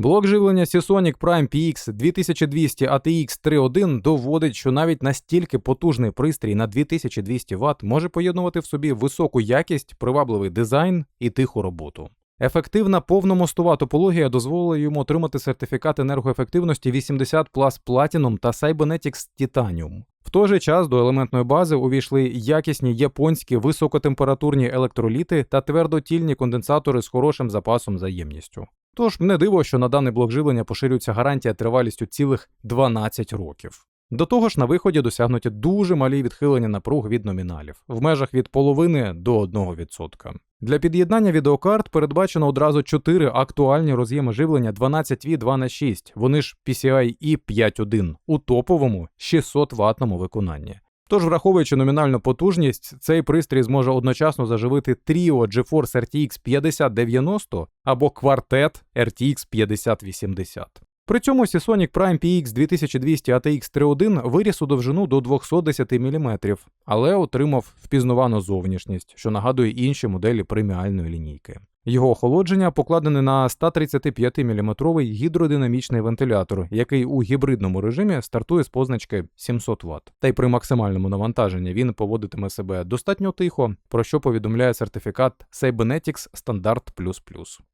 Блок живлення Seasonic Prime PX 2200 ATX 3.1 доводить, що навіть настільки потужний пристрій на 2200 Вт може поєднувати в собі високу якість, привабливий дизайн і тиху роботу. Ефективна повномостова топологія дозволила йому отримати сертифікат енергоефективності 80 Plus Platinum та Cybernetics Titanium. В той же час до елементної бази увійшли якісні японські високотемпературні електроліти та твердотільні конденсатори з хорошим запасом заємністю. Тож не диво, що на даний блок живлення поширюється гарантія тривалістю цілих 12 років. До того ж, на виході досягнуті дуже малі відхилення напруг від номіналів в межах від половини до 1%. Для під'єднання відеокарт передбачено одразу 4 актуальні роз'єми живлення 12V 2х6, вони ж PCIe 5.1 у топовому 600 ватному виконанні. Тож, враховуючи номінальну потужність, цей пристрій зможе одночасно заживити тріо GeForce RTX 5090 або квартет RTX 5080. При цьому Seasonic Prime PX 2200 ATX 3.1 виріс у довжину до 210 мм, але отримав впізнавану зовнішність, що нагадує інші моделі преміальної лінійки. Його охолодження покладене на 135 мм гідродинамічний вентилятор, який у гібридному режимі стартує з позначки 700 Вт. Та й при максимальному навантаженні він поводитиме себе достатньо тихо, про що повідомляє сертифікат Cybernetics Standard++.